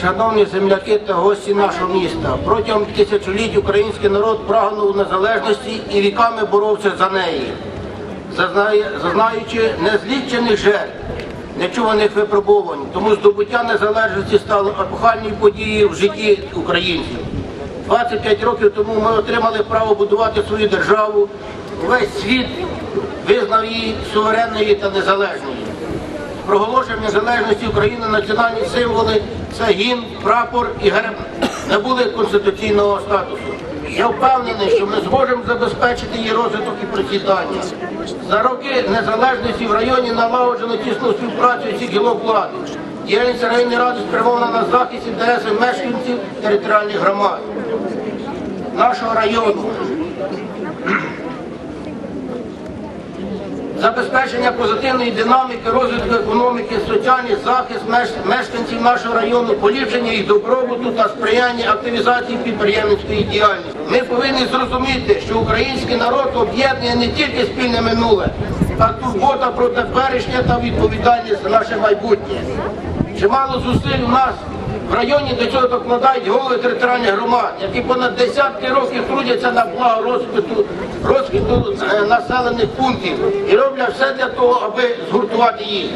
Шановні земляки та гості нашого міста, протягом тисячоліть український народ прагнув незалежності і віками боровся за неї, зазнаючи незлічених жертв, нечуваних випробувань. Тому здобуття незалежності стало епохальною подією в житті українців. 25 років тому ми отримали право будувати свою державу. Весь світ визнав її суверенною та незалежною. Проголошення незалежності України національні символи це гімн, прапор і герб набули конституційного статусу. Я впевнений, що ми зможемо забезпечити її розвиток і процвітання. За роки незалежності в районі налагоджено тісну співпрацю всіх гілок влади. Діяльність районної ради спрямована на захист інтересів мешканців територіальних громад нашого району. Забезпечення позитивної динаміки розвитку економіки, соціальний захист меш- мешканців нашого району, поліпшення їх добробуту та сприяння активізації підприємницької діяльності. Ми повинні зрозуміти, що український народ об'єднує не тільки спільне минуле, а турбота про теперішнє та відповідальність за наше майбутнє. Чимало зусиль у нас в районі до цього докладають голови територіальних громад, які понад десятки років трудяться на благо розквіту, розквіту е, населених пунктів і роблять все для того, аби згуртувати їх.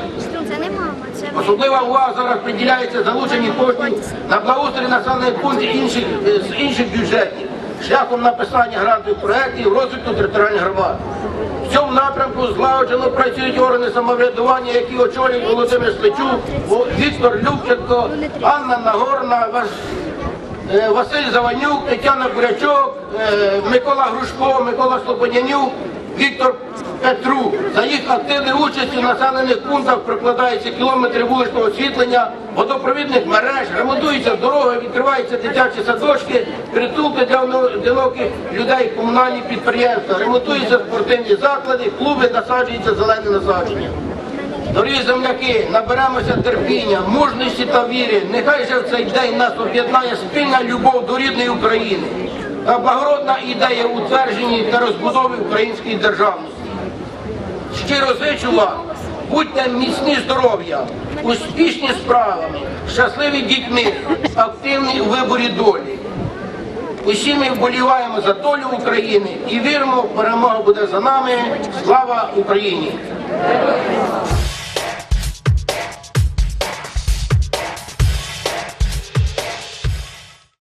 Особлива увага зараз приділяється залученню коштів на благоустрій населених пунктів інших, е, з інших бюджетів шляхом написання грантових проєктів розвитку територіальних громад. В цьому напрямку злагоджено працюють органи самоврядування, які очолюють Володимир Сличук, Віктор Любченко, Анна Нагорна, е, Василь Заванюк, Тетяна Бурячок, е, Микола Грушко, Микола Слободянюк, Віктор Петрук. За їх активної участі в населених пунктах прокладаються кілометри вуличного освітлення, водопровідних мереж, ремонтуються дороги, відкриваються дитячі садочки, притулки для одиноких людей, комунальні підприємства, ремонтуються спортивні заклади, клуби, насаджуються зелені насадження. Дорогі земляки, наберемося терпіння, мужності та віри. Нехай же в цей день нас об'єднає спільна любов до рідної України та благородна ідея утвердження та розбудови української державності. Щиро зичу вам, будьте міцні здоров'я, успішні справами, щасливі дітьми, активні у виборі долі. Усі ми вболіваємо за долю України і віримо, перемога буде за нами. Слава Україні!